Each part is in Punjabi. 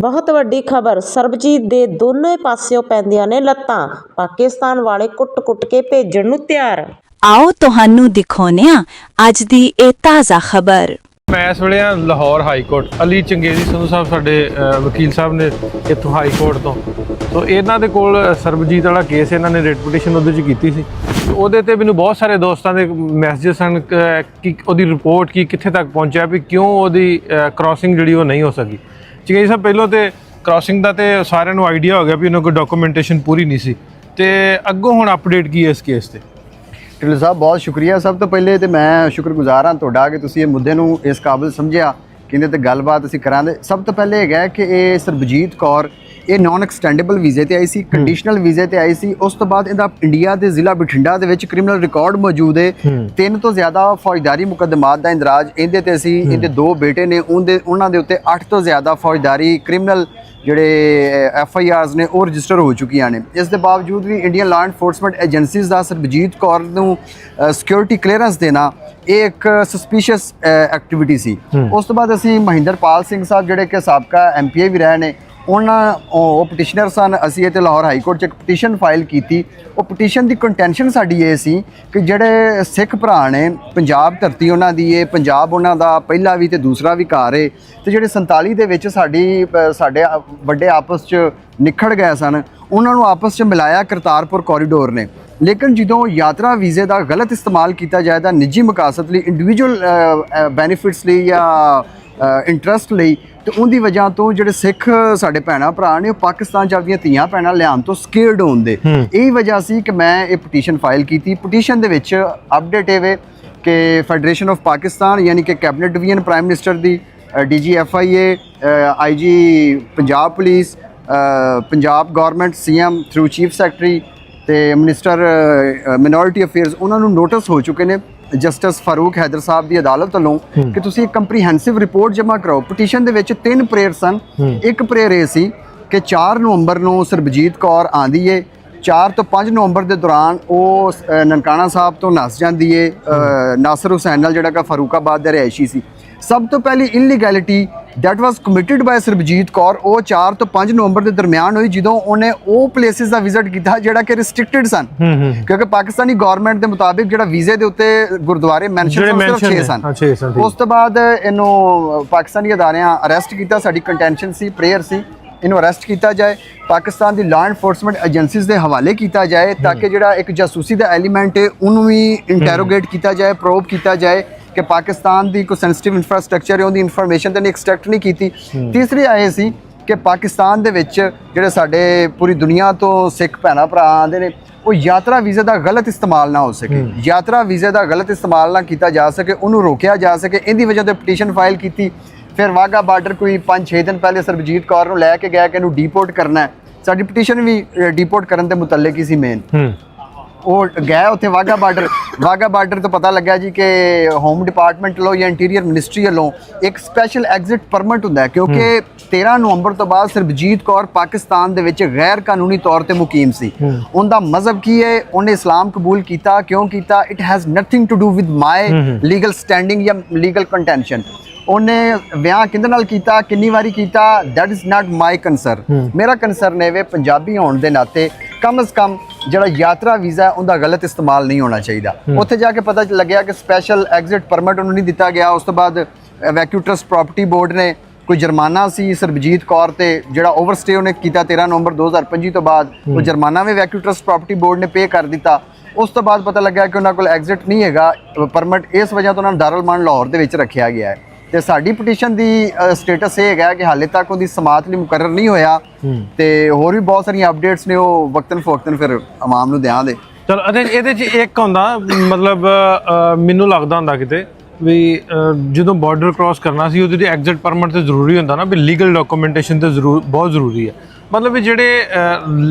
ਬਹੁਤ ਵੱਡੀ ਖਬਰ ਸਰਬਜੀਤ ਦੇ ਦੋਨੋਂ ਪਾਸਿਓਂ ਪੈਂਦੀਆਂ ਨੇ ਲੱਤਾਂ। ਪਾਕਿਸਤਾਨ ਵਾਲੇ ਕੁੱਟ-ਕੁੱਟ ਕੇ ਭੇਜਣ ਨੂੰ ਤਿਆਰ। ਆਓ ਤੁਹਾਨੂੰ ਦਿਖਾਉਂਦੇ ਹਾਂ ਅੱਜ ਦੀ ਇਹ ਤਾਜ਼ਾ ਖਬਰ। ਮੈਂ ਇਸ ਵੇਲੇ ਆ ਲਾਹੌਰ ਹਾਈ ਕੋਰਟ। ਅਲੀ ਚੰਗੇਜ਼ੀ ਸੰਧੂ ਸਾਹਿਬ ਸਾਡੇ ਵਕੀਲ ਸਾਹਿਬ ਨੇ ਇੱਥੋਂ ਹਾਈ ਕੋਰਟ ਤੋਂ। ਸੋ ਇਹਨਾਂ ਦੇ ਕੋਲ ਸਰਬਜੀਤ ਵਾਲਾ ਕੇਸ ਇਹਨਾਂ ਨੇ ਰਿਟ ਪਟੀਸ਼ਨ ਉਹਦੇ 'ਚ ਕੀਤੀ ਸੀ। ਤੇ ਉਹਦੇ ਤੇ ਮੈਨੂੰ ਬਹੁਤ ਸਾਰੇ ਦੋਸਤਾਂ ਦੇ ਮੈਸੇजेस ਹਨ ਕ- ਕਿ ਉਹਦੀ ਰਿਪੋਰਟ ਕੀ ਕਿੱਥੇ ਤੱਕ ਪਹੁੰਚਿਆ ਵੀ ਕਿਉਂ ਉਹਦੀ ਕ੍ਰਾਸਿੰਗ ਜਿਹੜੀ ਉਹ ਨਹੀਂ ਹੋ ਸਕੀ। ਚੰਗੇਜ਼ੀ ਸਾਹਿਬ ਪਹਿਲਾਂ ਤੇ ਕ੍ਰਾਸਿੰਗ ਦਾ ਤੇ ਸਾਰਿਆਂ ਨੂੰ ਆਈਡੀਆ ਹੋ ਗਿਆ ਵੀ ਉਹਨਾਂ ਕੋਲ ਡਾਕੂਮੈਂਟੇਸ਼ਨ ਪੂਰੀ ਨਹੀਂ ਸੀ। ਤੇ ਅੱਗੋਂ ਹੁਣ ਅਪਡੇਟ ਕੀ ਹੈ ਇਸ ਕੇਸ ਤੇ? ਢਿੱਲ ਸਾਹਿਬ, ਬਹੁਤ ਸ਼ੁਕਰੀਆ। ਸਭ ਤੋਂ ਪਹਿਲੇ ਤੇ ਮੈਂ ਸ਼ੁਕਰਗੁਜ਼ਾਰ ਹਾਂ ਤੁਹਾਡਾ ਕਿ ਤੁਸੀਂ ਇਹ ਮੁੱਦੇ ਨੂੰ ਇਸ ਕਾਬਿਲ ਸਮਝਿਆ। ਇਹਦੇ ਤੇ ਗੱਲਬਾਤ ਅਸੀਂ ਕਰਾਂਗੇ। ਸਭ ਤੋਂ ਪਹਿਲੇ ਹੈਗਾ ਹੈ ਕਿ ਇਹ ਸਰਬਜੀਤ ਕੌਰ ਇਹ ਨਾਨ ਐਕਸਟੈਂਡੇਬਲ ਵੀਜ਼ੇ ਤੇ ਆਈ ਸੀ ਕੰਡੀਸ਼ਨਲ ਵੀਜ਼ੇ ਤੇ ਆਈ ਸੀ। ਉਸ ਤੋਂ ਬਾਅਦ ਇਹਦਾ ਇੰਡੀਆ ਦੇ ਜ਼ਿਲ੍ਹਾ ਬਠਿੰਡਾ ਦੇ ਵਿੱਚ ਕ੍ਰਿਮੀਨਲ ਰਿਕਾਰਡ ਮੌਜੂਦ ਹੈ। ਤਿੰਨ ਤੋਂ ਜ਼ਿਆਦਾ ਫੌਜਦਾਰੀ ਮੁਕੱਦਮਾਤ ਦਾ ਇੰਦਰਾਜ ਇਹਦੇ ਤੇ ਸੀ ਇਹਦੇ ਦੋ ਬੇਟੇ ਨੇ ਉਹਦੇ ਉਹਨਾਂ ਦੇ ਉੱਤੇ 8 ਤੋਂ ਜ਼ਿਆਦਾ ਫੌਜਦਾਰੀ ਕ੍ਰਿਮੀਨਲ ਜਿਹੜੇ ਐਫ ਆਈ ਆਰਸ ਨੇ ਉਹ ਰਜਿਸਟਰ ਹੋ ਚੁੱਕੀਆਂ ਨੇ। ਇਸ ਦੇ ਬਾਵਜੂਦ ਵੀ ਇੰਡੀਅਨ ਲਾਅ ਐਨਫੋਰਸਮੈਂਟ ਏਜੰਸੀਜ਼ ਦਾ ਸਰਬਜੀਤ ਕੌਰ ਨੂੰ ਸਿਕਿਉਰਿਟੀ ਕਲੀਅਰੈਂਸ ਦੇਣਾ ਇਹ ਇੱਕ ਸਸਪੀਸ਼ੀਅਸ ਐਕਟੀਵਿਟੀ ਸੀ। ਉਸ ਤੋਂ ਬਾਅਦ ਅਸੀਂ ਮਹਿੰਦਰਪਾਲ ਸਿੰਘ ਸਾਹਿਬ ਜਿਹੜੇ ਕਿ ਸਾਬਕਾ ਐਮਪੀਏ ਵੀ ਰਹੇ ਨੇ ਉਹਨਾਂ, ਉਹ ਪਟੀਸ਼ਨਰ ਸਨ। ਅਸੀਂ ਇੱਥੇ ਲਾਹੌਰ ਹਾਈ ਕੋਰਟ 'ਚ ਇੱਕ ਪਟੀਸ਼ਨ ਫਾਈਲ ਕੀਤੀ। ਉਹ ਪਟੀਸ਼ਨ ਦੀ ਕੰਟੈਂਸ਼ਨ ਸਾਡੀ ਇਹ ਸੀ ਕਿ ਜਿਹੜੇ ਸਿੱਖ ਭਰਾ ਨੇ, ਪੰਜਾਬ ਧਰਤੀ ਉਹਨਾਂ ਦੀ ਏ, ਪੰਜਾਬ ਉਹਨਾਂ ਦਾ ਪਹਿਲਾ ਵੀ ਤੇ ਦੂਸਰਾ ਵੀ ਘਰ ਏ, ਤੇ ਜਿਹੜੇ 47 ਦੇ ਵਿੱਚ ਸਾਡੀ, ਸਾਡੇ ਵੱਡੇ ਆਪਸ 'ਚ ਨਿਖੜ ਗਏ ਸਨ, ਉਹਨਾਂ ਨੂੰ ਆਪਸ 'ਚ ਮਿਲਾਇਆ ਕਰਤਾਰਪੁਰ ਕੋਰੀਡੋਰ ਨੇ। ਲੇਕਿਨ ਜਦੋਂ ਯਾਤਰਾ ਵੀਜ਼ੇ ਦਾ ਗਲਤ ਇਸਤੇਮਾਲ ਕੀਤਾ ਜਾਏ ਤਾਂ ਨਿੱਜੀ ਮਕਾਸਦ ਲਈ ਇੰਡੀਵਿਜੂਅਲ ਬੈਨੀਫਿਟਸ ਲਈ ਜਾਂ ਇੰਟਰਸਟ ਲਈ ਤੇ ਉਹਦੀ ਵਜ੍ਹਾ ਤੋਂ ਜਿਹੜੇ ਸਿੱਖ ਸਾਡੇ ਭੈਣਾ ਭਰਾ ਨੇ ਉਹ ਪਾਕਿਸਤਾਨ ਚ ਆਪਦੀਆਂ ਧੀਆਂ ਭੈਣਾਂ ਲਿਆਉਣ ਤੋਂ ਸਕੇਅਰਡ ਹੁੰਦੇ ਇਹੀ ਵਜ੍ਹਾ ਸੀ ਕਿ ਮੈਂ ਇਹ ਪਟੀਸ਼ਨ ਫਾਈਲ ਕੀਤੀ। ਪਟੀਸ਼ਨ ਦੇ ਵਿੱਚ ਅਪਡੇਟ ਇਹ ਵੇ ਕਿ ਫੈਡਰੇਸ਼ਨ ਆਫ ਪਾਕਿਸਤਾਨ ਯਾਨੀ ਕਿ ਕੈਬਨਿਟ ਡਿਵੀਜ਼ਨ ਪ੍ਰਾਈਮ ਮਿਨਿਸਟਰ ਦੀ DG FIA IG Punjab police Punjab government CM through chief secretary ਤੇ ਮਿਨਿਸਟਰ ਮਿਨੋਰਿਟੀ ਅਫੇਅਰਸ ਉਹਨਾਂ ਨੂੰ ਨੋਟਿਸ ਹੋ ਚੁੱਕੇ ਨੇ। ਜਸਟਿਸ ਫਾਰੂਕ ਹੈਦਰ ਸਾਹਿਬ ਦੀ ਅਦਾਲਤ ਵੱਲੋਂ ਕਿ ਤੁਸੀਂ ਇੱਕ ਕੰਪਰੀਹੈਂਸਿਵ ਰਿਪੋਰਟ ਜਮ੍ਹਾਂ ਕਰਾਓ। ਪਟੀਸ਼ਨ ਦੇ ਵਿੱਚ ਤਿੰਨ ਪ੍ਰੇਅਰ ਸਨ। ਇੱਕ ਪ੍ਰੇਅਰ ਇਹ ਸੀ ਕਿ 4 ਨਵੰਬਰ ਨੂੰ ਸਰਬਜੀਤ ਕੌਰ ਆਂਦੀ ਏ 4 ਤੋਂ 5 ਨਵੰਬਰ ਦੇ ਦੌਰਾਨ ਉਹ ਨਨਕਾਣਾ ਸਾਹਿਬ ਤੋਂ ਨਸ ਜਾਂਦੀ ਏ ਨਾਸਰ ਹੁਸੈਨ ਨਾਲ ਜਿਹੜਾ ਕਿ ਫਾਰੂਕਾਬਾਦ ਦਾ ਰਿਹਾਇਸ਼ੀ ਸੀ। ਸਭ ਤੋਂ ਪਹਿਲੀ illegality that was committed by Sarabjit Kaur ਉਹ 4 ਤੋਂ 5 ਨਵੰਬਰ ਦੇ ਦਰਮਿਆਨ ਹੋਈ ਜਦੋਂ ਉਹਨੇ ਉਹ ਪਲੇਸਿਸ ਦਾ ਵਿਜ਼ਿਟ ਕੀਤਾ ਜਿਹੜਾ ਕਿ ਰਿਸਟ੍ਰਿਕਟਡ ਸਨ। ਕਿਉਂਕਿ ਪਾਕਿਸਤਾਨੀ ਗਵਰਨਮੈਂਟ ਦੇ ਮੁਤਾਬਿਕ ਜਿਹੜਾ ਵੀਜ਼ੇ ਦੇ ਉੱਤੇ ਗੁਰਦੁਆਰੇ ਮੈਂਸ਼ਨ ਸਿਰਫ mention 6 ਨੇ। ਸਨ। ਉਸ ਤੋਂ ਬਾਅਦ ਇਹਨੂੰ ਪਾਕਿਸਤਾਨੀ ਅਦਾਰਿਆਂ ਅਰੈਸਟ ਕੀਤਾ ਸਾਡੀ ਕੰਟੈਂਸ਼ਨ ਸੀ ਪ੍ਰੇਅਰ ਸੀ। ਇਹਨੂੰ ਅਰੈਸਟ ਕੀਤਾ ਜਾਏ ਪਾਕਿਸਤਾਨ ਦੀ ਲਾਅ ਐਨਫੋਰਸਮੈਂਟ ਏਜੰਸੀਜ਼ ਦੇ ਹਵਾਲੇ ਕੀਤਾ ਜਾਏ ਤਾਂ ਕਿ ਜਿਹੜਾ ਇੱਕ ਜਾਸੂਸੀ ਦਾ ਐਲੀਮੈਂਟ ਹੈ ਉਹਨੂੰ ਵੀ ਇੰਟਰੋਗੇਟ ਕੀਤਾ ਜਾਏ ਪ੍ਰੋਬ ਕੀਤਾ ਜਾਏ। ਕਿ ਪਾਕਿਸਤਾਨ ਦੀ ਕੋਈ ਸੈਂਸਿਟਿਵ ਇਨਫਰਾਸਟ੍ਰਕਚਰ ਹੈ ਉਹਦੀ ਇਨਫੋਰਮੇਸ਼ਨ ਤੇ ਨਹੀਂ ਐਕਸਟ੍ਰੈਕਟ ਨਹੀਂ ਕੀਤੀ। ਤੀਸਰੀ ਆਏ ਸੀ ਕਿ ਪਾਕਿਸਤਾਨ ਦੇ ਵਿੱਚ ਜਿਹੜੇ ਸਾਡੇ ਪੂਰੀ ਦੁਨੀਆ ਤੋਂ ਸਿੱਖ ਭੈਣਾਂ ਭਰਾ ਆਉਂਦੇ ਨੇ ਉਹ ਯਾਤਰਾ ਵੀਜ਼ੇ ਦਾ ਗਲਤ ਇਸਤੇਮਾਲ ਨਾ ਹੋ ਸਕੇ। ਯਾਤਰਾ ਵੀਜ਼ੇ ਦਾ ਗਲਤ ਇਸਤੇਮਾਲ ਨਾ ਕੀਤਾ ਜਾ ਸਕੇ ਉਹਨੂੰ ਰੋਕਿਆ ਜਾ ਸਕੇ। ਇਹਦੀ ਵਜ੍ਹਾ ਤੇ ਪਟੀਸ਼ਨ ਫਾਈਲ ਕੀਤੀ। ਫਿਰ ਵਾਗਾ ਬਾਰਡਰ ਕੋਈ 5-6 ਦਿਨ ਪਹਿਲੇ ਸਰਬਜੀਤ ਕੌਰ ਨੂੰ ਲੈ ਕੇ ਗਿਆ ਕਿ ਇਹਨੂੰ ਡੀਪੋਰਟ ਕਰਨਾ ਹੈ। ਸਾਡੀ ਪਟੀਸ਼ਨ ਵੀ ਡੀਪੋਰਟ ਕਰਨ ਦੇ ਮੁਤਲਕ ਹੀ ਸੀ ਮੇਨ ਉਹ ਗਿਆ ਉੱਥੇ ਵਾਗਾ ਬਾਰਡਰ ਵਾਗਾ ਬਾਰਡਰ ਤੋਂ ਪਤਾ ਲੱਗਾ ਜੀ ਕਿ ਹੋਮ ਡਿਪਾਰਟਮੈਂਟ ਵੱਲੋਂ ਜਾਂ ਇੰਟੀਰੀਅਰ ਮਿਨਿਸਟਰੀ ਵੱਲੋਂ ਇੱਕ ਸਪੈਸ਼ਲ ਐਗਜ਼ਿਟ ਪਰਮਿਟ ਹੁੰਦਾ ਕਿਉਂਕਿ 13 ਨਵੰਬਰ ਤੋਂ ਬਾਅਦ ਸਰਬਜੀਤ ਕੌਰ ਪਾਕਿਸਤਾਨ ਦੇ ਵਿੱਚ ਗੈਰ ਕਾਨੂੰਨੀ ਤੌਰ ਤੇ ਮੁਕੀਮ ਸੀ। ਉਹਦਾ ਮਜ਼ਹਬ ਕੀ ਹੈ? ਉਹਨੇ ਇਸਲਾਮ ਕਬੂਲ ਕੀਤਾ ਕਿਉਂ ਕੀਤਾ? It has nothing to do with my legal standing ਜਾਂ ਲੀਗਲ ਕੰਟੈਂਸ਼ਨ ਉਹਨੇ ਵਿਆਹ ਕਿਹਦੇ ਨਾਲ ਕੀਤਾ? ਕਿੰਨੀ ਵਾਰੀ ਕੀਤਾ? That is not my concern ਮੇਰਾ ਕੰਸਰਨ ਹੈ ਵੇ ਪੰਜਾਬੀ ਹੋਣ ਦੇ ਨਾਤੇ ਕਮ ਸ ਕਮ ਜਿਹੜਾ ਯਾਤਰਾ ਵੀਜ਼ਾ ਹੈ ਉਹਦਾ ਗਲਤ ਇਸਤੇਮਾਲ ਨਹੀਂ ਹੋਣਾ ਚਾਹੀਦਾ। ਉੱਥੇ ਜਾ ਕੇ ਪਤਾ ਲੱਗਿਆ ਕਿ ਸਪੈਸ਼ਲ ਐਗਜ਼ਿਟ ਪਰਮਿਟ ਉਹਨੂੰ ਨਹੀਂ ਦਿੱਤਾ ਗਿਆ। ਉਸ ਤੋਂ ਬਾਅਦ ਵੈਕਿਊ ਟਰਸਟ ਪ੍ਰਾਪਰਟੀ ਬੋਰਡ ਨੇ ਕੋਈ ਜੁਰਮਾਨਾ ਸੀ ਸਰਬਜੀਤ ਕੌਰ ਤੇ ਜਿਹੜਾ ਓਵਰਸਟੇ ਉਹਨੇ ਕੀਤਾ 13 ਨਵੰਬਰ 2025 ਤੋਂ ਬਾਅਦ ਉਹ ਜੁਰਮਾਨਾ ਵੀ ਵੈਕਿਊ ਟਰਸਟ ਪ੍ਰਾਪਰਟੀ ਬੋਰਡ ਨੇ ਪੇ ਕਰ ਦਿੱਤਾ। ਉਸ ਤੋਂ ਬਾਅਦ ਪਤਾ ਲੱਗਿਆ ਕਿ ਉਹਨਾਂ ਕੋਲ ਐਗਜ਼ਿਟ ਨਹੀਂ ਹੈਗਾ। ਪਰਮਿਟ ਇਸ ਵਜ੍ਹਾ ਤੋਂ ਉਹਨਾਂ ਨੂੰ ਦਾਰੁਲ ਲਾਹੌਰ ਦੇ ਵਿੱਚ ਰੱਖਿਆ ਗਿਆ ਹੈ। ਤੇ ਸਾਡੀ ਪਟੀਸ਼ਨ ਦੀ ਸਟੇਟਸ ਇਹ ਹੈਗਾ ਕਿ ਹਾਲੇ ਤੱਕ ਉਹਦੀ ਸਮਾਤ ਲਈ ਮੁਕਰਰ ਨਹੀਂ ਹੋਇਆ। ਤੇ ਹੋਰ ਵੀ ਬਹੁਤ ਸਾਰੀਆਂ ਅਪਡੇਟਸ ਨੇ ਉਹ ਵਕਤਨ ਫਵਕਤਨ ਫਿਰ ਆਵਾਮ ਨੂੰ ਦਿਆਂਦੇ ਚਲ ਅਤੇ ਇਹਦੇ ਚ ਇੱਕ ਹੁੰਦਾ ਮਤਲਬ ਮੈਨੂੰ ਲੱਗਦਾ ਹੁੰਦਾ ਕਿਤੇ ਵੀ ਜਦੋਂ ਬਾਰਡਰ ਕ੍ਰਾਸ ਕਰਨਾ ਸੀ ਉਹਦੇ ਲਈ ਐਗਜ਼ਿਟ ਪਰਮਿਟ ਤੇ ਜ਼ਰੂਰੀ ਹੁੰਦਾ ਨਾ ਵੀ ਲੀਗਲ ਡਾਕੂਮੈਂਟੇਸ਼ਨ ਤੇ ਜ਼ਰੂਰ ਬਹੁਤ ਜ਼ਰੂਰੀ ਹੈ। ਮਤਲਬ ਵੀ ਜਿਹੜੇ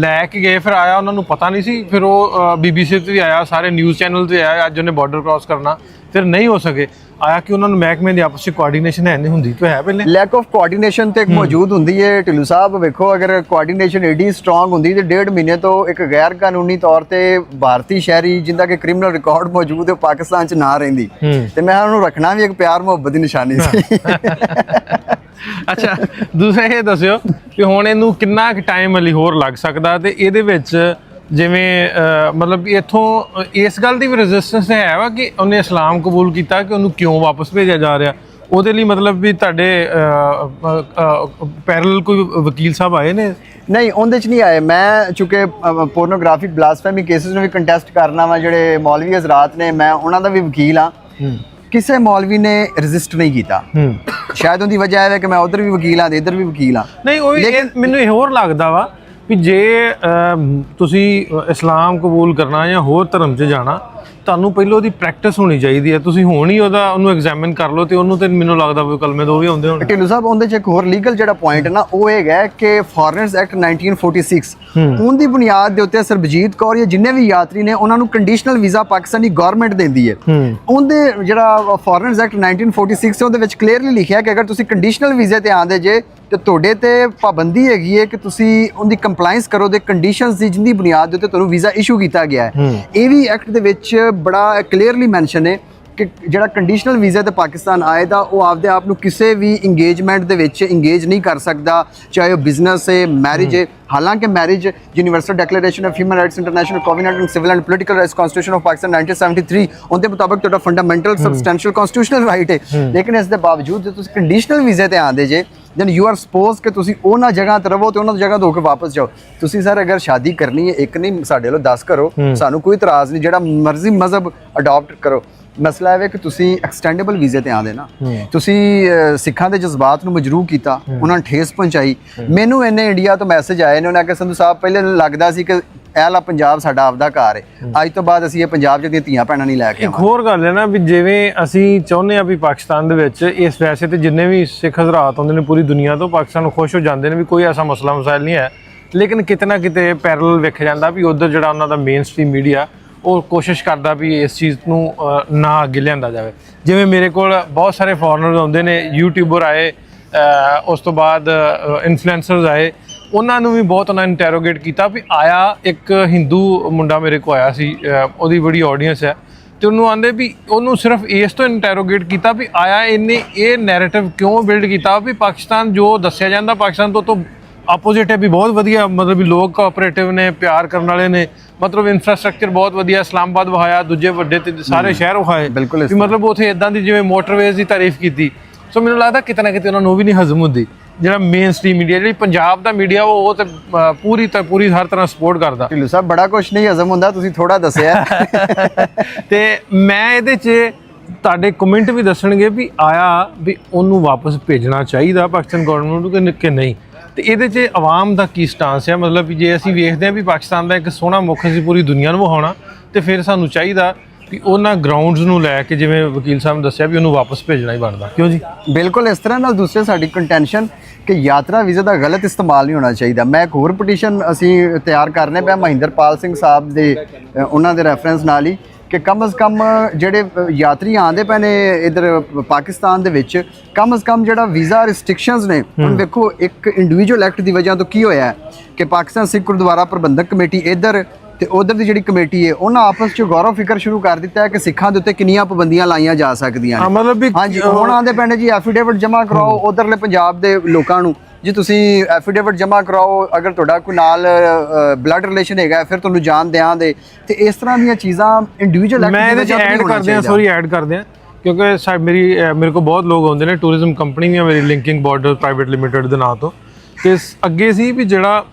ਲੈ ਕੇ ਗਏ ਫਿਰ ਆਇਆ ਉਹਨਾਂ ਨੂੰ ਪਤਾ ਨਹੀਂ ਸੀ ਫਿਰ ਉਹ ਬੀਬੀਸੀ ਤੇ ਵੀ ਆਇਆ ਸਾਰੇ ਨਿਊਜ਼ ਚੈਨਲ ਤੇ ਆਇਆ ਅੱਜ ਉਹਨੇ ਬਾਰਡਰ ਕ੍ਰਾਸ ਕਰਨਾ ਫਿਰ ਨਹੀਂ ਹੋ ਸਕੇ। ਆਇਆ ਕਿ ਉਹਨਾਂ ਨੂੰ ਮਹਿਕਮੇ ਦੀ ਆਪਸ ਵਿੱਚ ਕੋਆਰਡੀਨੇਸ਼ਨ ਹੈ ਨਹੀਂ ਹੁੰਦੀ ਤੇ ਹੈ ਪਹਿਲੇ। ਲੈਕ ਆਫ ਕੋਆਰਡੀਨੇਸ਼ਨ ਤੇ ਮੌਜੂਦ ਹੁੰਦੀ ਹੈ ਢਿੱਲੂ ਸਾਹਿਬ ਵੇਖੋ ਅਗਰ ਕੋਆਰਡੀਨੇਸ਼ਨ ਏਡੀ ਸਟਰੋਂਗ ਹੁੰਦੀ ਤੇ ਡੇਢ ਮਹੀਨੇ ਤੋਂ ਇੱਕ ਗੈਰ ਕਾਨੂੰਨੀ ਤੌਰ ਤੇ ਭਾਰਤੀ ਸ਼ਹਿਰੀ ਜਿੰਦਾ ਕਿ ਕ੍ਰਿਮੀਨਲ ਰਿਕਾਰਡ ਮੌਜੂਦ ਹੈ ਪਾਕਿਸਤਾਨ 'ਚ ਨਾ ਰਹਿੰਦੀ। ਤੇ ਮੈਂ ਉਹਨੂੰ ਰੱਖਣਾ ਵੀ ਇੱਕ ਪਿਆਰ ਮੁਹੱਬਤ ਦੀ ਨਿਸ਼ਾਨੀ ਸੀ। ਅੱਛਾ ਦੂਸਰਾ ਇਹ ਦੱਸਿਓ ਕਿ ਹੁਣ ਇਹਨੂੰ ਕਿੰਨਾ ਕੁ ਟਾਈਮ ਲਈ ਹੋਰ ਲੱਗ ਸਕਦਾ ਤੇ ਇਹਦੇ ਵਿੱਚ ਜਿਵੇਂ ਮਤਲਬ ਇੱਥੋਂ ਇਸ ਗੱਲ ਦੀ ਵੀ ਰੈਜ਼ਿਸਟੈਂਸ ਹੈ ਵਾ ਕਿ ਉਹਨੇ ਇਸਲਾਮ ਕਬੂਲ ਕੀਤਾ ਕਿ ਉਹਨੂੰ ਕਿਉਂ ਵਾਪਸ ਭੇਜਿਆ ਜਾ ਰਿਹਾ। ਉਹਦੇ ਲਈ ਮਤਲਬ ਵੀ ਤੁਹਾਡੇ ਪੈਰਲਲ ਕੋਈ ਵਕੀਲ ਸਾਹਿਬ ਆਏ ਨੇ? ਨਹੀਂ ਉਹਦੇ ਚ ਨਹੀਂ ਆਏ। ਮੈਂ ਚੁੱਕੇ ਪੋਰਨੋਗ੍ਰਾਫਿਕ ਬਲਾਸਫੇਮੀ ਕੇਸਿਸ ਨੂੰ ਵੀ ਕੰਟੈਸਟ ਕਰਨਾ ਵਾ ਜਿਹੜੇ ਮੌਲਵੀ ਹਜ਼ਰਾਤ ਨੇ ਮੈਂ ਉਹਨਾਂ ਦਾ ਵੀ ਵਕੀਲ ਆ ਕਿਸੇ ਮੌਲਵੀ ਨੇ ਰੈਜ਼ਿਸਟ ਨਹੀਂ ਕੀਤਾ। ਸ਼ਾਇਦ ਉਹਦੀ ਵਜ੍ਹਾ ਇਹ ਹੈ ਕਿ ਮੈਂ ਉਧਰ ਵੀ ਵਕੀਲ ਆ ਤੇ ਇੱਧਰ ਵੀ ਵਕੀਲ ਆ ਨਹੀਂ ਉਹ ਵੀ ਇਹ- ਮੈਨੂੰ ਇਹ ਹੋਰ ਲੱਗਦਾ ਵਾ ਵੀ ਜੇ ਤੁਸੀਂ ਇਸਲਾਮ ਕਬੂਲ ਕਰਨਾ ਜਾਂ ਹੋਰ ਧਰਮ 'ਚ ਜਾਣਾ ਤੁਹਾਨੂੰ ਪਹਿਲਾਂ ਉਹਦੀ ਪ੍ਰੈਕਟਿਸ ਹੋਣੀ ਚਾਹੀਦੀ ਹੈ। ਤੁਸੀਂ ਹੁਣ ਹੀ ਉਹਦਾ ਉਹਨੂੰ ਐਗਜ਼ਾਮਿਨ ਕਰ ਲਓ ਤੇ ਉਹਨੂੰ ਤੇ ਮੈਨੂੰ ਲੱਗਦਾ ਵੀ ਕਲਮੇ ਤੋਂ ਵੀ ਆਉਂਦੇ ਹੋਣ। ਢਿੱਲੋਂ ਸਾਹਿਬ ਉਹਦੇ ਚ ਇੱਕ ਹੋਰ ਲੀਗਲ ਜਿਹੜਾ ਪੁਆਇੰਟ ਹੈ ਨਾ ਉਹ ਹੈਗਾ ਕਿ ਫੋਰਨਰਸ ਐਕਟ 1946 ਉਹਦੀ ਬੁਨਿਆਦ ਦੇ ਉੱਤੇ ਸਰਬਜੀਤ ਕੌਰ ਜਾਂ ਜਿੰਨੇ ਵੀ ਯਾਤਰੀ ਨੇ ਉਹਨਾਂ ਨੂੰ ਕੰਡੀਸ਼ਨਲ ਵੀਜ਼ਾ ਪਾਕਿਸਤਾਨੀ ਗਵਰਨਮੈਂਟ ਦਿੰਦੀ ਹੈ। ਉਹਦੇ ਜਿਹੜਾ ਫੋਰਨਰਸ ਐਕਟ 1946 ਹੈ ਉਹਦੇ ਵਿੱਚ ਕਲੀਅਰਲੀ ਲਿਖਿਆ ਕਿ ਅਗਰ ਤੁਸੀਂ ਕੰਡੀਸ਼ਨਲ ਵੀਜ਼ੇ ਤੇ ਆਂਦੇ ਜੇ ਤੇ ਤੁਹਾਡੇ ਤੇ ਪਾਬੰਦੀ ਹੈਗੀ ਹੈ ਕਿ ਤੁਸੀਂ ਉਹਦੀ ਕੰਪਲਾਈਂਸ ਕਰੋ ਦੇ ਕੰਡੀਸ਼ਨਸ ਦੀ ਜਿੰਦੀ ਬੁਨਿਆਦ ਦੇ ਉੱਤੇ ਤੁਹਾਨੂੰ ਵੀਜ਼ਾ ਇਸ਼ੂ ਕੀਤਾ ਗਿਆ ਹੈ। ਇਹ ਵੀ ਐਕਟ ਦੇ ਵਿੱਚ ਬੜਾ ਕਲੀਅਰਲੀ ਮੈਂਸ਼ਨ ਹੈ ਕਿ ਜਿਹੜਾ ਕੰਡੀਸ਼ਨਲ ਵੀਜ਼ਾ ਤੇ ਪਾਕਿਸਤਾਨ ਆਏ ਦਾ ਉਹ ਆਪਦੇ ਆਪ ਨੂੰ ਕਿਸੇ ਵੀ ਇੰਗੇਜਮੈਂਟ ਦੇ ਵਿੱਚ ਇੰਗੇਜ ਨਹੀਂ ਕਰ ਸਕਦਾ ਚਾਹੇ ਉਹ ਬਿਜ਼ਨਸ ਹੈ ਮੈਰਿਜ ਹੈ। ਹਾਲਾਂਕਿ marriage universal declaration of human rights international covenant and civil and political rights constitution of Pakistan 1973 ਉਹਦੇ ਮੁਤਾਬਕ ਤੁਹਾਡਾ ਫੰਡਾਮੈਂਟਲ ਸਬਸਟੈਂਸ਼ੀਅਲ ਕਨਸਟੀਟਿਊਸ਼ਨਲ ਰਾਈਟ ਹੈ। ਲੇਕਿਨ ਇਸ ਦੇ ਬਾਵਜੂਦ ਜੇ ਤੁਸੀਂ ਕੰਡੀਸ਼ਨਲ ਵੀਜ਼ੇ ਤੇ ਆਂਦੇ ਜੇ ਦੈਨ ਯੂ ਆਰ ਸਪੋਜ਼ ਕਿ ਤੁਸੀਂ ਉਹਨਾਂ ਜਗ੍ਹਾ ਤੇ ਰਹੋ ਤੇ ਉਹਨਾਂ ਜਗ੍ਹਾ ਤੋਂ ਹੋ ਕੇ ਵਾਪਸ ਜਾਓ। ਤੁਸੀਂ ਸਰ ਅਗਰ ਸ਼ਾਦੀ ਕਰਨੀ ਹੈ ਇੱਕ ਨਹੀਂ ਸਾਡੇ ਵੱਲੋਂ 10 ਕਰੋ। ਸਾਨੂੰ ਕੋਈ ਇਤਰਾਜ਼ ਨਹੀਂ ਜਿਹੜਾ ਮਰਜ਼ੀ ਮਜ਼ਹਬ ਅਡਾਪਟ ਕਰੋ। ਮਸਲਾ ਇਹ ਹੈ ਕਿ ਤੁਸੀਂ ਐਕਸਟੈਂਡੇਬਲ ਵੀਜ਼ੇ ਤੇ ਆਂਦੇ ਨਾ। ਤੁਸੀਂ ਸਿੱਖਾਂ ਦੇ ਜਜ਼ਬਾਤ ਨੂੰ ਮਜਰੂਹ ਕੀਤਾ ਉਹਨਾਂ ਨੂੰ ਠੇਸ ਪਹੁੰਚਾਈ। ਮੈਨੂੰ ਇਹਨੇ ਇੰਡੀਆ ਤੋਂ ਮੈਸੇਜ ਆਏ ਨੇ ਉਹਨਾਂ ਕਿ ਸੰਧੂ ਸਾਹਿਬ ਪਹਿਲੇ ਲੱਗਦਾ ਸੀ ਕਿ ਇਹ ਵਾਲਾ ਪੰਜਾਬ ਸਾਡਾ ਆਪਦਾ ਘਰ ਹੈ। ਅੱਜ ਤੋਂ ਬਾਅਦ ਅਸੀਂ ਇਹ ਪੰਜਾਬ 'ਚ ਦੀਆਂ ਧੀਆਂ ਭੈਣਾਂ ਨਹੀਂ ਲੈ ਕੇ ਇੱਕ ਆਵਾਂਗੇ। ਹੋਰ ਗੱਲ ਹੈ ਨਾ ਵੀ ਜਿਵੇਂ ਅਸੀਂ ਚਾਹੁੰਦੇ ਆ ਵੀ ਪਾਕਿਸਤਾਨ ਦੇ ਵਿੱਚ ਇਸ ਵੈਸੇ ਤੇ ਜਿੰਨੇ ਵੀ ਸਿੱਖ ਹਜ਼ਰਾਤ ਆਉਂਦੇ ਨੇ ਪੂਰੀ ਦੁਨੀਆ ਤੋਂ ਪਾਕਿਸਤਾਨ ਨੂੰ ਖੁਸ਼ ਹੋ ਜਾਂਦੇ ਨੇ ਵੀ ਕੋਈ ਐਸਾ ਮਸਲਾ ਮਸਾਇਲ ਨਹੀਂ ਹੈ। ਲੇਕਿਨ ਕਿਤੇ ਨਾ ਕਿਤੇ ਪੈਰਲਲ ਵੇਖਿਆ ਜਾਂਦਾ ਵੀ ਉਧਰ ਜਿਹੜਾ ਉਹਨਾਂ ਦਾ ਮੇਨ ਸਟ੍ਰੀਮ ਮੀਡੀਆ ਉਹ ਕੋਸ਼ਿਸ਼ ਕਰਦਾ ਵੀ ਇਸ ਚੀਜ਼ ਨੂੰ ਨਾ ਅੱਗੇ ਲਿਆਂਦਾ ਜਾਵੇ। ਜਿਵੇਂ ਮੇਰੇ ਕੋਲ ਬਹੁਤ ਸਾਰੇ ਫੋਰਨਰਸ ਆਉਂਦੇ ਨੇ ਯੂਟਿਊਬਰ ਆਏ ਉਸ ਤੋਂ ਬਾਅਦ ਇਨਫਲੂਐਂਸਰਸ ਆਏ। ਉਹਨਾਂ ਨੂੰ ਵੀ ਬਹੁਤ ਉਹਨਾਂ ਇੰਟਰੋਗੇਟ ਕੀਤਾ ਵੀ ਆਇਆ ਇੱਕ ਹਿੰਦੂ ਮੁੰਡਾ ਮੇਰੇ ਕੋਲ ਆਇਆ ਸੀ ਉਹਦੀ ਬੜੀ ਆਡੀਅנס ਹੈ। ਤੇ ਉਹਨੂੰ ਆਂਦੇ ਵੀ ਉਹਨੂੰ ਸਿਰਫ ਇਸ ਤੋਂ ਇੰਟਰੋਗੇਟ ਕੀਤਾ ਵੀ ਆਇਆ ਇਹਨੇ ਇਹ ਨੈਰੇਟਿਵ ਕਿਉਂ ਬਿਲਡ ਕੀਤਾ ਵੀ ਪਾਕਿਸਤਾਨ ਜੋ ਦੱਸਿਆ ਜਾਂਦਾ ਪਾਕਿਸਤਾਨ ਤੋਂ ਤੋਂ ਆਪੋਜ਼ਿਟ ਹੈ ਵੀ ਬਹੁਤ ਵਧੀਆ ਮਤਲਬ ਵੀ ਲੋਕ ਕੋਆਪਰੇਟਿਵ ਨੇ ਪਿਆਰ ਕਰਨ ਵਾਲੇ ਨੇ ਮਤਲਬ ਇਨਫਰਾਸਟ੍ਰਕਚਰ ਬਹੁਤ ਵਧੀਆ ਇਸਲਾਮਾਬਾਦ ਵਹਾਇਆ ਦੂਜੇ ਵੱਡੇ ਤੇ ਸਾਰੇ ਸ਼ਹਿਰ ਵਹਾਏ। ਵੀ ਮਤਲਬ ਉਥੇ ਇਦਾਂ ਦੀ ਜਿਵੇਂ ਮੋਟਰਵੇਜ਼ ਦੀ ਤਾਰੀਫ ਕੀਤੀ। ਸੋ ਮੈਨੂੰ ਲੱਗਦਾ ਕਿਤੇ ਨਾ ਕਿਤੇ ਉਹਨਾਂ ਨੂੰ ਵੀ ਨਹੀਂ ਹਜ਼ਮ ਹੁੰਦੀ। ਜਿਹੜਾ ਮੇਨ ਸਟ੍ਰੀਮ ਮੀਡੀਆ ਜਿਹੜੀ ਪੰਜਾਬ ਦਾ ਮੀਡੀਆ ਉਹ ਉਹ ਤੇ ਪੂਰੀ ਤਾਂ ਪੂਰੀ ਹਰ ਤਰ੍ਹਾਂ ਸਪੋਰਟ ਕਰਦਾ। ਢਿੱਲੋਂ ਸਾਹਿਬ ਬੜਾ ਕੁਝ ਨਹੀਂ ਹਜ਼ਮ ਹੁੰਦਾ ਤੁਸੀਂ ਥੋੜਾ ਦੱਸਿਆ। ਤੇ ਮੈਂ ਇਹਦੇ 'ਚ ਤੁਹਾਡੇ ਕਮੈਂਟ ਵੀ ਦੱਸਣਗੇ ਵੀ ਆਇਆ ਵੀ ਉਹਨੂੰ ਵਾਪਸ ਭੇਜਣਾ ਚਾਹੀਦਾ ਪਾਕਿਸਤਾਨ ਗਵਰਨਮੈਂਟ ਨੂੰ ਕਿ- ਨਹੀਂ। ਤੇ ਇਹਦੇ 'ਚ ਆਵਾਮ ਦਾ ਕੀ ਸਟਾਂਸ ਹੈ ਮਤਲਬ ਜੇ ਅਸੀਂ ਵੇਖਦੇ ਹਾਂ ਵੀ ਪਾਕਿਸਤਾਨ ਦਾ ਇੱਕ ਸੋਹਣਾ ਮੁੱਖ ਸੀ ਪੂਰੀ ਦੁਨੀਆ ਨੂੰ ਵਿਖਾਉਣਾ ਤੇ ਫਿਰ ਸਾਨੂੰ ਚਾਹੀਦਾ ਵੀ ਉਹਨਾਂ ਗਰਾਊਂਡਸ ਨੂੰ ਲੈ ਕੇ ਜਿਵੇਂ ਵਕੀਲ ਸਾਹਿਬ ਨੇ ਦੱਸਿਆ ਵੀ ਉਹਨੂੰ ਵਾਪਸ ਭੇਜਣਾ ਹੀ ਬਣਦਾ। ਕਿਉਂ ਜੀ? ਬਿਲਕੁਲ ਇਸ ਤਰ੍ਹਾਂ ਨਾਲ ਦੂਸਰੇ ਸਾਡੀ ਕੰਟੈਂਸ਼ਨ ਕਿ ਯਾਤਰਾ ਵੀਜ਼ੇ ਦਾ ਗਲਤ ਇਸਤੇਮਾਲ ਨਹੀਂ ਹੋਣਾ ਚਾਹੀਦਾ। ਮੈਂ ਇੱਕ ਹੋਰ ਪਟੀਸ਼ਨ ਅਸੀਂ ਤਿਆਰ ਕਰਨੇ ਪਿਆ ਮਹਿੰਦਰਪਾਲ ਸਿੰਘ ਸਾਹਿਬ ਦੇ ਉਹਨਾਂ ਦੇ ਰੈਫਰੈਂਸ ਨਾਲ ਹੀ ਕਿ ਕਮ ਅਜ਼ ਕਮ ਜਿਹੜੇ ਯਾਤਰੀ ਆਉਂਦੇ ਪਏ ਨੇ ਇਧਰ ਪਾਕਿਸਤਾਨ ਦੇ ਵਿੱਚ ਕਮ ਅਜ਼ ਕਮ ਜਿਹੜਾ ਵੀਜ਼ਾ ਰਿਸਟ੍ਰਿਕਸ਼ਨਸ ਨੇ ਹੁਣ ਵੇਖੋ ਇੱਕ ਇੰਡੀਵਿਜੂਅਲ ਐਕਟ ਦੀ ਵਜ੍ਹਾ ਤੋਂ ਕੀ ਹੋਇਆ ਕਿ ਪਾਕਿਸਤਾਨ ਸਿੱਖ ਗੁਰਦੁਆਰਾ ਪ੍ਰਬੰਧਕ ਕਮੇਟੀ ਇਧਰ ਤੇ ਉਧਰ ਦੀ ਜਿਹੜੀ ਕਮੇਟੀ ਹੈ ਉਹਨਾਂ ਆਪਸ 'ਚ ਗੌਰਵ ਫਿਕਰ ਸ਼ੁਰੂ ਕਰ ਦਿੱਤਾ ਹੈ ਕਿ ਸਿੱਖਾਂ ਦੇ ਉੱਤੇ ਕਿੰਨੀਆਂ ਪਾਬੰਦੀਆਂ ਲਾਈਆਂ ਜਾ ਸਕਦੀਆਂ ਹਾਂ ਨੇ ਮਤਲਬ ਵੀ ਹਾਂਜੀ ਹੁਣ ਆਂਦੇ ਪੈਣੇ ਜੀ ਐਫੀਡੇਵਿਟ ਜਮ੍ਹਾਂ ਕਰਾਓ ਉਧਰਲੇ ਪੰਜਾਬ ਦੇ ਲੋਕਾਂ ਨੂੰ। ਜੀ ਤੁਸੀਂ ਐਫੀਡੇਵਿਟ ਜਮ੍ਹਾਂ ਕਰਾਓ ਅਗਰ ਤੁਹਾਡਾ ਕੋਈ ਨਾਲ ਬਲੱਡ ਰਿਲੇਸ਼ਨ ਹੈਗਾ ਫਿਰ ਤੁਹਾਨੂੰ ਜਾਣ ਦਿਆਂਦੇ ਤੇ ਇਸ ਤਰ੍ਹਾਂ ਦੀਆਂ ਚੀਜ਼ਾਂ ਇੰਡੀਵਿਜੂਅਲ ਮੈਂ ਇਹਦੇ 'ਚ ਐਡ ਕਰਦੇ ਆ ਸੌਰੀ ਐਡ ਕਰਦੇ ਆ ਕਿਉਂਕਿ ਸਾ ਮੇਰੀ ਮੇਰੇ ਕੋਲ ਬਹੁਤ ਲੋਕ ਆਉਂਦੇ ਨੇ ਟੂਰਿਜ਼ਮ ਕੰਪਨੀ ਵੀ ਆ ਮੇਰੀ ਲਿੰਕਿੰਗ ਬਾਰਡਰ ਪ੍ਰਾਈਵੇਟ ਲਿਮਿਟਿਡ ਦੇ ਨਾਂ ਤੋਂ। ਤੇ ਅੱਗੇ ਸੀ ਵੀ ਜਿਹੜਾ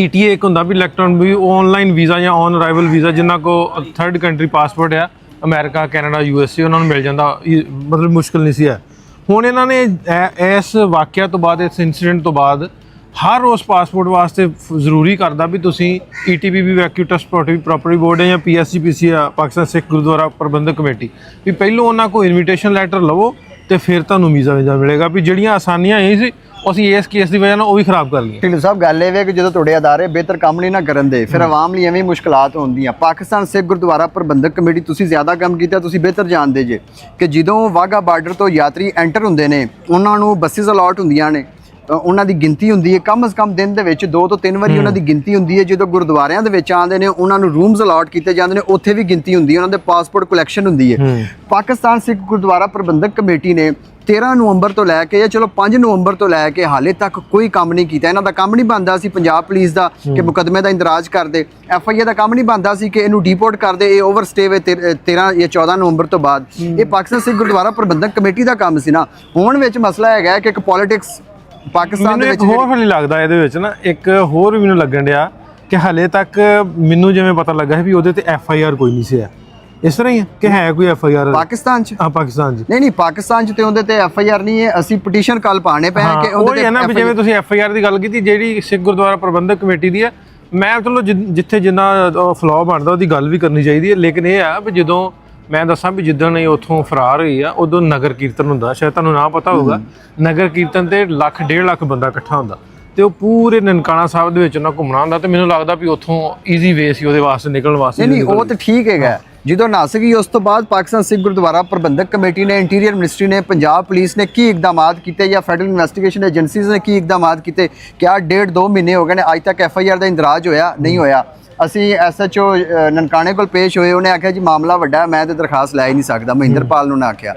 ETA ਇੱਕ ਹੁੰਦਾ ਵੀ ਇਲੈਕਟ੍ਰੋਨ ਵੀ ਆਨਲਾਈਨ ਵੀਜ਼ਾ ਜਾਂ ਔਨ ਅਰਾਈਵਲ ਵੀਜ਼ਾ ਜਿਨ੍ਹਾਂ ਕੋ ਥਰਡ ਕੰਟਰੀ ਪਾਸਪੋਰਟ ਆ, ਅਮਰੀਕਾ, ਕੈਨੇਡਾ ਯੂਐਸਏ ਉਹਨਾਂ ਨੂੰ ਮਿਲ ਜਾਂਦਾ। ਮਤਲਬ ਮੁਸ਼ਕਲ ਨਹੀਂ ਸੀ ਹੈ ਹੁਣ ਇਹਨਾਂ ਨੇ ਐ- ਇਸ ਵਾਕਿਆ ਤੋਂ ਬਾਅਦ, ਇਸ ਇਨਸੀਡੈਂਟ ਤੋਂ ਬਾਅਦ ਹਰ ਉਸ ਪਾਸਪੋਰਟ ਵਾਸਤੇ ਜ਼ਰੂਰੀ ਕਰਦਾ ਵੀ ਤੁਸੀਂ E ETBB evacuee trust property board ਹੈ ਜਾਂ ਪੀਐਸਸੀਪੀਸੀ ਆ, ਪਾਕਿਸਤਾਨ ਸਿੱਖ ਗੁਰਦੁਆਰਾ ਪ੍ਰਬੰਧਕ ਕਮੇਟੀ। ਵੀ ਪਹਿਲੋਂ ਉਹਨਾਂ ਕੋਲ ਇਨਵੀਟੇਸ਼ਨ ਲੈਟਰ ਲਵੋ ਤੇ ਫਿਰ ਤੁਹਾਨੂੰ ਵੀਜ਼ਾ ਵੀਜ਼ਾ ਮਿਲੇਗਾ ਵੀ ਜਿਹੜੀਆਂ ਆਸਾਨੀਆਂ ਇਹ ਸੀ ਅਸੀਂ ਇਸ ਕੇਸ ਦੀ ਵਜ੍ਹਾ ਨਾਲ ਉਹ ਵੀ ਖਰਾਬ ਕਰ ਲਈਆਂ। ਢਿੱਲੋਂ ਸਾਹਿਬ ਗੱਲ ਇਹ ਵੇ ਕਿ ਜਦੋਂ ਤੁਹਾਡੇ ਅਦਾਰੇ ਬਿਹਤਰ ਕੰਮ ਨਹੀਂ ਨਾ ਕਰਨ ਦੇ ਫਿਰ ਆਵਾਮ ਲਈ ਐਵੇਂ ਹੀ ਮੁਸ਼ਕਲਾਤ ਹੁੰਦੀਆਂ। ਪਾਕਿਸਤਾਨ ਸਿੱਖ ਗੁਰਦੁਆਰਾ ਪ੍ਰਬੰਧਕ ਕਮੇਟੀ ਤੁਸੀਂ ਜ਼ਿਆਦਾ ਕੰਮ ਕੀਤਾ ਤੁਸੀਂ ਬਿਹਤਰ ਜਾਣਦੇ ਜੇ ਕਿ ਜਦੋਂ ਵਾਗਾ ਬਾਰਡਰ ਤੋਂ ਯਾਤਰੀ ਐਂਟਰ ਹੁੰਦੇ ਨੇ ਉਹਨਾਂ ਨੂੰ ਬੱਸਿਸ ਅਲਾਟ ਹੁੰਦੀਆਂ ਨੇ। ਉਹਨਾਂ ਦੀ ਗਿਣਤੀ ਹੁੰਦੀ ਹੈ। ਕਮ ਸ ਕਮ ਦਿਨ ਦੇ ਵਿੱਚ ਦੋ ਤੋਂ ਤਿੰਨ ਵਾਰੀ ਉਹਨਾਂ ਦੀ ਗਿਣਤੀ ਹੁੰਦੀ ਹੈ। ਜਦੋਂ ਗੁਰਦੁਆਰਿਆਂ ਦੇ ਵਿੱਚ ਆਉਂਦੇ ਨੇ ਉਹਨਾਂ ਨੂੰ ਰੂਮਸ ਅਲਾਟ ਕੀਤੇ ਜਾਂਦੇ ਨੇ ਉੱਥੇ ਵੀ ਗਿਣਤੀ ਹੁੰਦੀ ਹੈ। ਉਹਨਾਂ ਦੇ ਪਾਸਪੋਰਟ ਕਲੈਕਸ਼ਨ ਹੁੰਦੀ ਹੈ। ਪਾਕਿਸਤਾਨ ਸਿੱਖ ਗੁਰਦੁਆਰਾ ਪ੍ਰਬੰਧਕ ਕਮੇਟੀ ਨੇ 13 ਨਵੰਬਰ ਤੋਂ ਲੈ ਕੇ ਜਾਂ ਚਲੋ 5 ਨਵੰਬਰ ਤੋਂ ਲੈ ਕੇ ਹਾਲੇ ਤੱਕ ਕੋਈ ਕੰਮ ਨਹੀਂ ਕੀਤਾ। ਇਹਨਾਂ ਦਾ ਕੰਮ ਨਹੀਂ ਬੰਦਾ ਸੀ ਪੰਜਾਬ ਪੁਲਿਸ ਦਾ ਕਿ ਮੁਕਦਮੇ ਦਾ ਇੰਦਰਾਜ ਕਰਦੇ। ਐਫ ਆਈ ਦਾ ਕੰਮ ਨਹੀਂ ਬੰਦਾ ਸੀ ਕਿ ਇਹਨੂੰ ਡਿਪੋਰਟ ਕਰਦੇ। ਇਹ ਓਵਰਸਟੇ ਵੇ 13 ਜਾਂ 14 ਨਵੰਬਰ ਤੋਂ ਬਾਅਦ। ਇਹ ਪਾਕਿਸਤਾਨ ਸਿੱਖ ਗੁਰਦੁਆਰਾ ਪ੍ਰਬੰਧਕ ਕਮੇਟੀ ਦਾ ਕੰਮ ਸੀ ਨਾ। ਹੁਣ ਵਿੱਚ ਮਸਲਾ ਹੈਗਾ ਕਿ ਇੱਕ ਪੋਲਿਟਿਕਸ ਪਾਕਿਸਤਾਨ ਦੇ ਵਿੱਚ ਹੋਰ ਹਲੀ ਲੱਗਦਾ ਇਹਦੇ ਵਿੱਚ ਨਾ ਇੱਕ ਹੋਰ ਵੀ ਮੈਨੂੰ ਲੱਗਣ ਡਿਆ ਕਿ ਹਲੇ ਤੱਕ ਮੈਨੂੰ ਜਿਵੇਂ ਪਤਾ ਲੱਗਾ ਹੈ ਵੀ ਉਹਦੇ ਤੇ ਐਫ ਆਈ ਆਰ ਕੋਈ ਨਹੀਂ ਸੀ ਹੈ ਇਸ ਤਰ੍ਹਾਂ ਹੀ ਹੈ ਕਿ ਹੈ ਕੋਈ ਐਫ ਆਈ ਆਰ? ਪਾਕਿਸਤਾਨ ਚ? ਹਾਂ ਪਾਕਿਸਤਾਨ 'ਚ। ਨਹੀਂ ਨਹੀਂ ਪਾਕਿਸਤਾਨ ਚ ਤੇ ਉਹਦੇ ਤੇ ਐਫ ਆਈ ਆਰ ਨਹੀਂ ਹੈ। ਅਸੀਂ ਪਟੀਸ਼ਨ ਕੱਲ ਪਾਣੇ ਪਏ ਕਿ ਉਹ ਉਹਦੇ ਹੈ ਨਾ ਜਿਵੇਂ ਤੁਸੀਂ ਐਫ ਆਈ ਆਰ ਦੀ ਗੱਲ ਕੀਤੀ ਜਿਹੜੀ ਸਿੱਖ ਗੁਰਦੁਆਰਾ ਪ੍ਰਬੰਧਕ ਕਮੇਟੀ ਦੀ ਹੈ ਮੈਂ ਚਲੋ ਜਿੱਥੇ ਜਿੰਨਾ ਫਲੋ ਬਣਦਾ ਉਹਦੀ ਗੱਲ ਵੀ ਕਰਨੀ ਚਾਹੀਦੀ ਹੈ। ਲੇਕਿਨ ਇਹ ਆ ਵੀ ਜਦੋਂ ਮੈਂ ਦੱਸਾਂ ਵੀ ਜਿੱਦਣ ਇਹ ਉੱਥੋਂ ਫਰਾਰ ਹੋਈ ਆ ਉਦੋਂ ਨਗਰ ਕੀਰਤਨ ਹੁੰਦਾ ਸ਼ਾਇਦ ਤੁਹਾਨੂੰ ਨਾ ਪਤਾ ਹੋਊਗਾ। ਨਗਰ ਕੀਰਤਨ ਤੇ ਲੱਖ ਡੇਢ ਲੱਖ ਬੰਦਾ ਇਕੱਠਾ ਹੁੰਦਾ। ਤੇ ਉਹ ਪੂਰੇ ਨਨਕਾਣਾ ਸਾਹਿਬ ਦੇ ਵਿੱਚ ਉਹਨਾਂ ਘੁੰਮਣਾ ਹੁੰਦਾ ਤੇ ਮੈਨੂੰ ਲੱਗਦਾ ਵੀ ਉੱਥੋਂ ਈਜ਼ੀ ਵੇ ਸੀ ਉਹਦੇ ਵਾਸਤੇ ਨਿਕਲਣ ਵਾਸਤੇ ਨਹੀਂ ਉਹ ਤਾਂ ਠੀਕ ਹੈਗਾ। ਜਦੋਂ ਨਸ ਗਈ ਉਸ ਤੋਂ ਬਾਅਦ ਪਾਕਿਸਤਾਨ ਸਿੱਖ ਗੁਰਦੁਆਰਾ ਪ੍ਰਬੰਧਕ ਕਮੇਟੀ ਨੇ ਇੰਟੀਰੀਅਰ ਮਿਨਿਸਟਰੀ ਨੇ ਪੰਜਾਬ ਪੁਲਿਸ ਨੇ ਕੀ ਇਕਦਾਮਾਤ ਕੀਤੇ ਜਾਂ ਫੈਡਰਲ ਇਨਵੈਸਟੀਗੇਸ਼ਨ ਏਜੰਸੀਜ਼ ਨੇ ਕੀ ਇਕਦਾਮਾਤ ਕੀਤੇ? ਕਿਆ ਡੇਢ ਦੋ ਮਹੀਨੇ ਹੋ ਗਏ ਨੇ ਅੱਜ ਤੱਕ ਐਫ ਆਈ ਆਰ ਦਾ ਇੰਦਰਾਜ ਹੋਇਆ ਨਹੀਂ ਹੋਇਆ। ਅਸੀਂ ਐਸਐਚਓ ਨਨਕਾਣੇ ਕੋਲ ਪੇਸ਼ ਹੋਏ ਉਹਨੇ ਆਖਿਆ ਜੀ ਮਾਮਲਾ ਵੱਡਾ ਹੈ ਮੈਂ ਤੇ ਦਰਖਾਸਤ ਲੈ ਹੀ ਨਹੀਂ ਸਕਦਾ ਮਹਿੰਦਰਪਾਲ ਨੂੰ ਨਾ ਆਖਿਆ।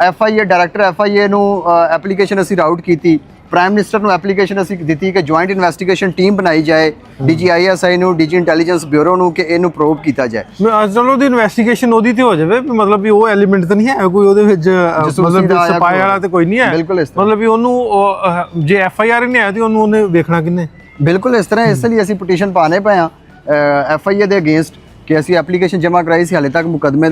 F I A director F I A ਨੂੰ ਐਪਲੀਕੇਸ਼ਨ ਅਸੀਂ ਰਾਊਟ ਕੀਤੀ। ਪ੍ਰਾਈਮ ਮਿਨਿਸਟਰ ਨੂੰ ਐਪਲੀਕੇਸ਼ਨ ਅਸੀਂ ਦਿੱਤੀ ਕਿ ਜੁਆਇੰਟ ਇਨਵੈਸਟੀਗੇਸ਼ਨ ਟੀਮ ਬਣਾਈ ਜਾਏ ਡੀਜੀਆਈਐਸਆਈ ਨੂੰ ਡੀਜੀ ਇੰਟੈਲੀਜੈਂਸ ਬਿਊਰੋ ਨੂੰ ਕਿ ਇਹਨੂੰ ਪ੍ਰੋਬ ਕੀਤਾ ਜਾਏ। ਮੈਂ ਅੱਜ ਚਲੋ ਦੀ ਇਨਵੈਸਟੀਗੇਸ਼ਨ ਉਹਦੀ ਤੇ ਹੋ ਜਾਵੇ ਵੀ ਮਤਲਬ ਵੀ ਉਹ ਐਲੀਮੈਂਟ ਤਾਂ ਨਹੀਂ ਹੈ ਕੋਈ ਉਹਦੇ ਵਿੱਚ ਮਤਲਬ ਸਪਾਈ ਵਾਲਾ ਤੇ ਕੋਈ ਨਹੀਂ ਹੈ। ਬਿਲਕੁਲ ਇਸ ਤਰ੍ਹਾਂ। ਮਤਲਬ ਵੀ ਉਹਨੂੰ ਜੇ ਐਫ ਆਈ ਆਰ ਹੀ ਨਹੀਂ ਆਇਆ ਤੇ ਉਹਨੂੰ ਉਹਨੇ ਵੇਖਣਾ ਕਿੰਨੇ? ਬਿਲਕੁਲ ਇਸ ਤਰ੍ਹਾਂ ਇਸ ਲਈ ਅਸੀਂ ਪਟੀਸ਼ਨ ਪਾਣੇ ਪਏ ਆ ਐਫ ਆਈ ਏ ਦੇ ਅਗੇਂਸਟ ਕਿ ਅਸੀਂ ਐਪਲੀਕੇਸ਼ਨ ਜਮ੍ਹਾਂ ਕਰਾਈ ਸੀ, ਹਾਲੇ ਤੱਕ ਮੁਕਦਮੇ ਦਾ